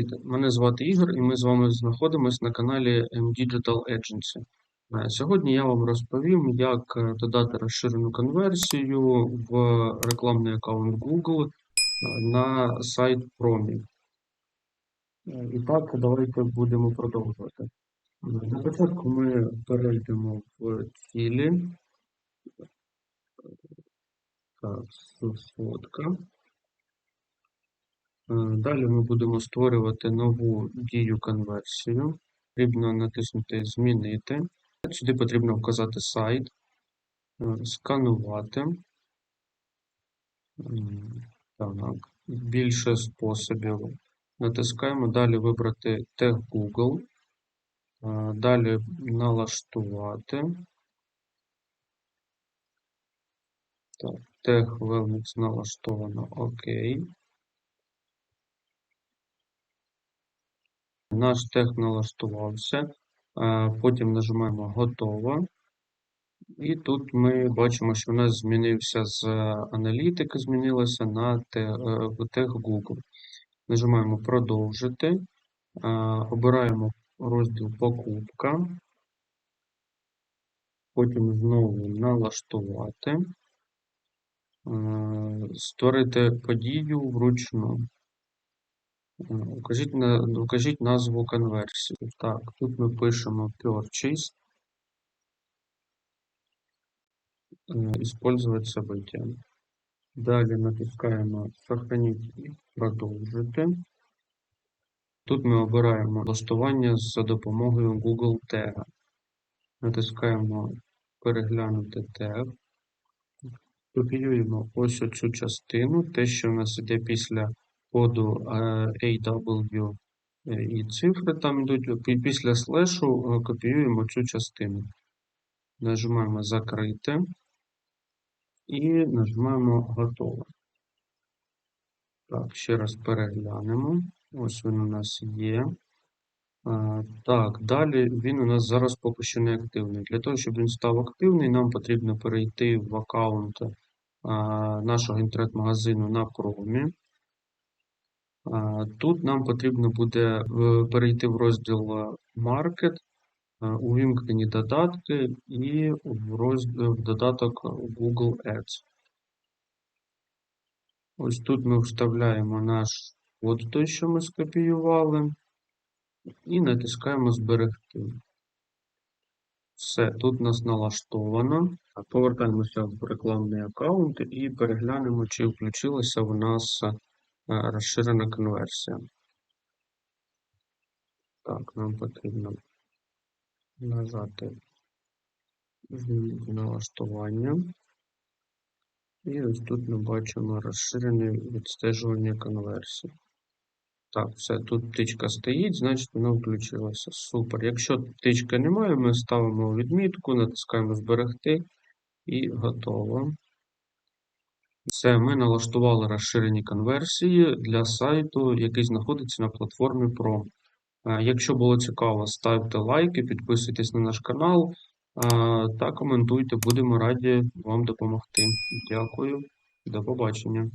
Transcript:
Привіт, мене звати Ігор, і ми з вами знаходимося на каналі M Digital Agency. Е, Сьогодні я вам розповім, як е, додати розширену конверсію в рекламний аккаунт Google е, на сайт Promі. Е, І так, давайте будемо продовжувати. На початку ми перейдемо в цілі. Так, сотка. Е, Далі ми будемо створювати нову дію конверсію. Потрібно натиснути Змінити. Сюди потрібно вказати сайт, е, сканувати. Так, більше способів. Натискаємо далі вибрати тег Google. Е, Далі налаштувати. Так, тег Wellness налаштовано. Окей. Наш тег налаштувався. Е, Потім нажимаємо Готово. І тут ми бачимо, що в нас змінився з аналітики, змінилося на те- е, тег Google. Нажимаємо Продовжити. Е, Обираємо розділ Покупка. Потім знову налаштувати. Е, Створити подію вручну. Е, Укажіть, укажіть назву конверсії. Так, тут ми пишемо Purchase. Е, Использовать события. Далі натискаємо Сохранить і продовжити. Тут ми обираємо влаштування за допомогою Google Tag. Натискаємо Переглянути тег. Копіюємо ось оцю частину, те, що в нас іде після коду AW е, і цифри там йдуть. Після слешу е, копіюємо цю частину. Нажимаємо Закрити і нажимаємо Готово. Так, ще раз переглянемо. Ось він у нас є. Так, далі він у нас зараз поки що не активний. Для того, щоб він став активний, нам потрібно перейти в аккаунт нашого інтернет-магазину на Chrome. Тут нам потрібно буде е, перейти в розділ е, Market, е, увімкнені додатки і в розділ в додаток Google Ads. Ось тут ми вставляємо наш код, той, що ми скопіювали, і натискаємо Зберегти. Все, тут нас налаштовано. Повертаємося в рекламний аккаунт і переглянемо, чи включилася в нас е, розширена конверсія. Так, нам потрібно нажати «Змінити налаштування. І ось тут ми бачимо розширене відстежування конверсії. Так, все, тут птичка стоїть, значить воно включилося. Супер. Якщо птички немає, ми ставимо відмітку, натискаємо зберегти і готово. Все, ми налаштували розширені конверсії для сайту, який знаходиться на платформі Pro. Е, Якщо було цікаво, ставте лайки, підписуйтесь на наш канал е, та коментуйте. Будемо раді вам допомогти. Дякую, до побачення.